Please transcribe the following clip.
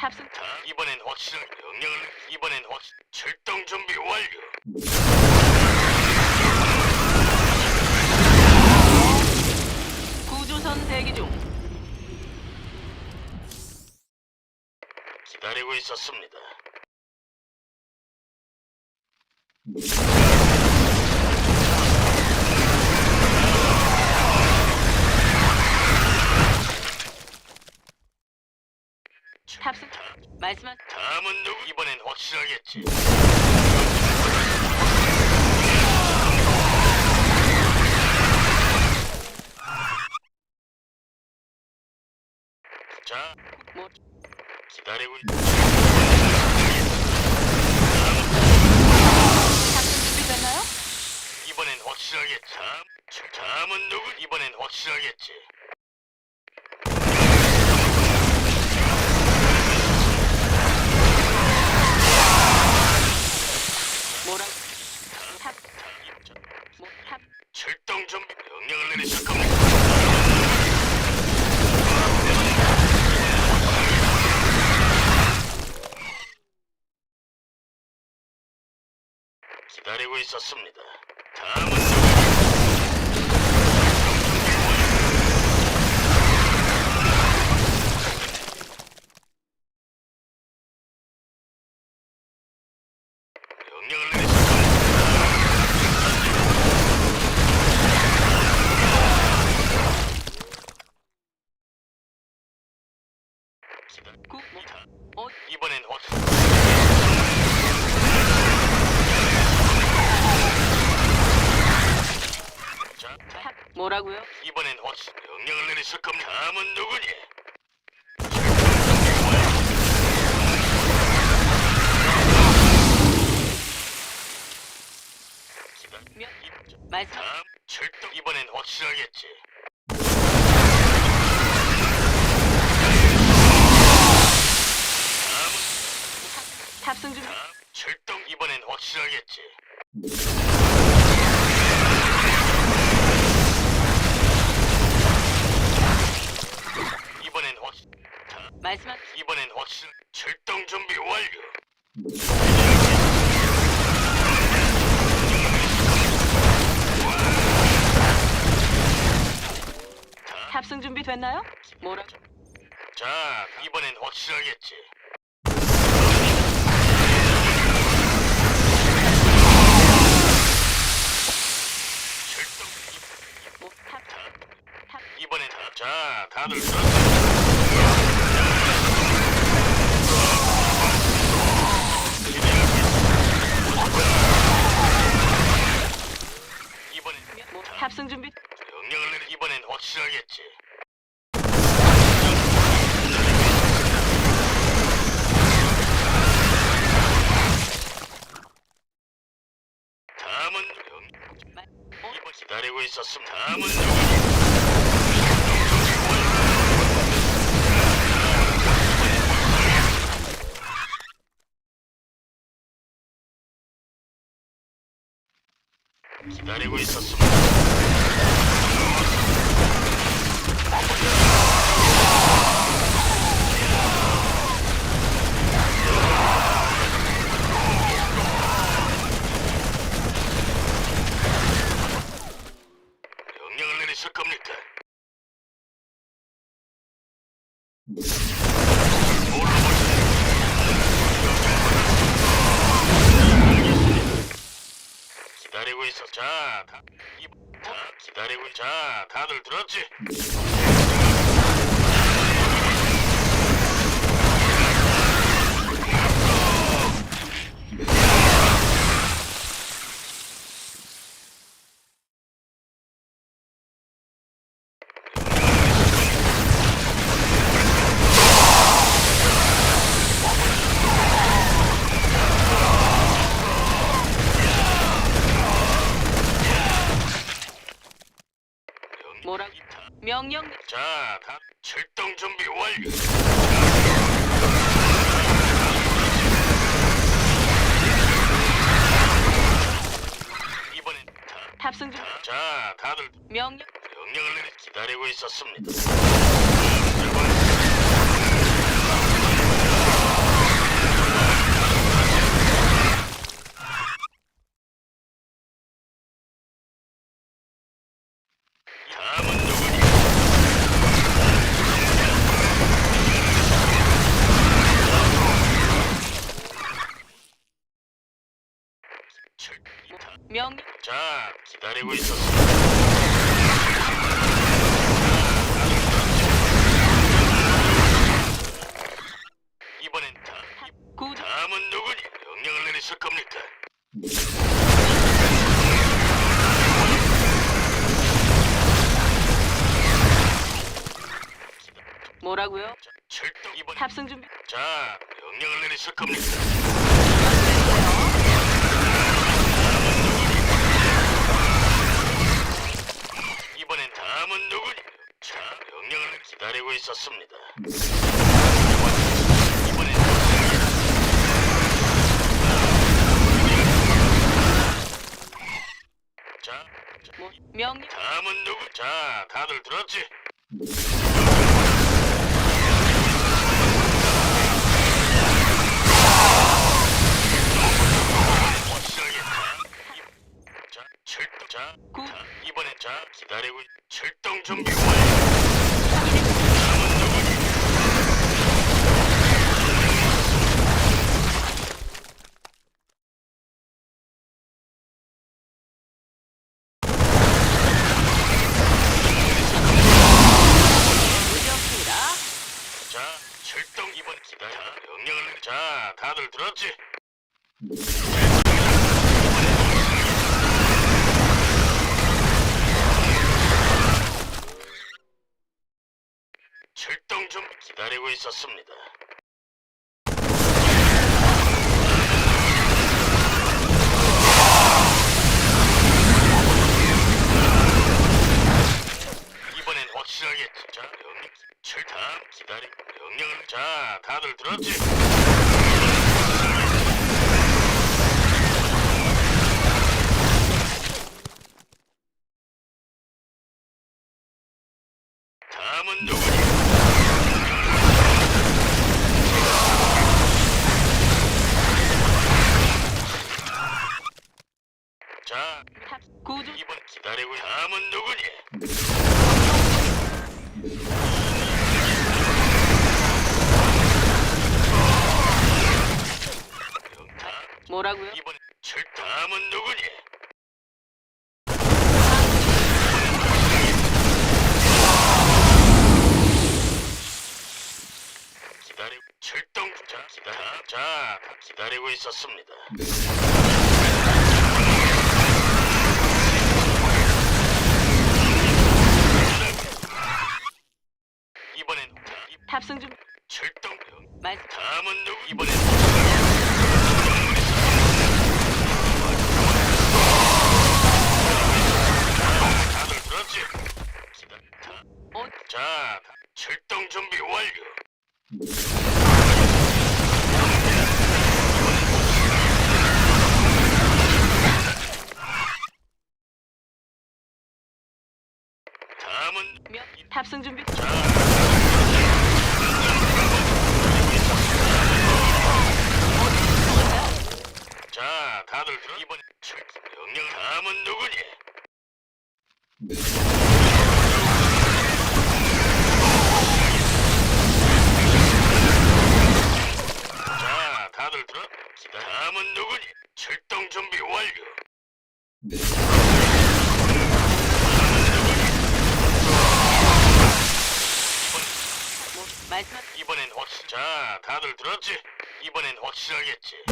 탑승 자, 이번엔 확실한 명령을 이번엔 확 출동 준비 완료. 구조선 대기 중. 기다리고 있었습니다. 탑승 말씀한 다음은 누구? 이번엔 확실하겠지. 자, 뭐 기다리고 있... 탑승 준비됐나요? 이번엔 확실하겠지. 다음, 출- 다음은 누구? 이번엔 확실하겠지. 있었습니다. 다음은? 명령을. 기다. 어, 이번엔 확. 뭐라고요? 이번엔 확. 명령을 내리실 겁니다. 다음은 누구니? 명 말씀 다음 출동 이번엔 확실하겠지. 탑승 준비 다음 출동 이번엔 확실하겠지. 말씀한 이번엔 확실 출동 준비 완료. 탑승 준비 됐나요? 뭐라? 자, 이번엔 확실하겠지. 출동 뭐, 탑, 탑 이번엔 자, 다들 들었어. 탑승 준비 명령을 내리 이번엔 확실하겠지. 다음은 명말 어? 이번 기다리고 있었습니다. 다음은 누구 기다리고 있었습니다. 겁니까? 기다리고 있어. 자, 다, 이, 자, 기다리고 있- 자, 다들 들었지? 자, 다 출동 준비 완료. 이번엔 다, 탑승 중 자, 다들 명령 명령을 내리 기다리고 있었습니다. 다음은 명령 자, 기다리고 있었어. 이번엔 다, 구 다음은 누구니? 명령을 내리실 겁니까? 뭐라고요? 자, 출동 이번. 탑승 준비. 자, 명령을 내리실 겁니까? 이번엔 다음은 누구니? 자, 명령을 기다리고 있었습니다. 이번엔 자, 자, 뭐 명령 다음은 누구? 자, 다들 들었지? 자, 다들 들었지? 출동 좀 기다리고 있었습니다. 이번엔 확실하겠지. 자, 명령 출당 기다리. 명령을 자, 다들 들었지? 뭐라고요? 이번 출 다음은 누구니? 기다리 출동 자 기다려 자 기다리고 있었습니다. 자, 출동 준비 완료. 탑승 준비. 들어 기다 다음은 누구니? 출동 준비 완료. 뭐 말씀 이번엔 확실. 자, 다들 들었지? 이번엔 확실하겠지.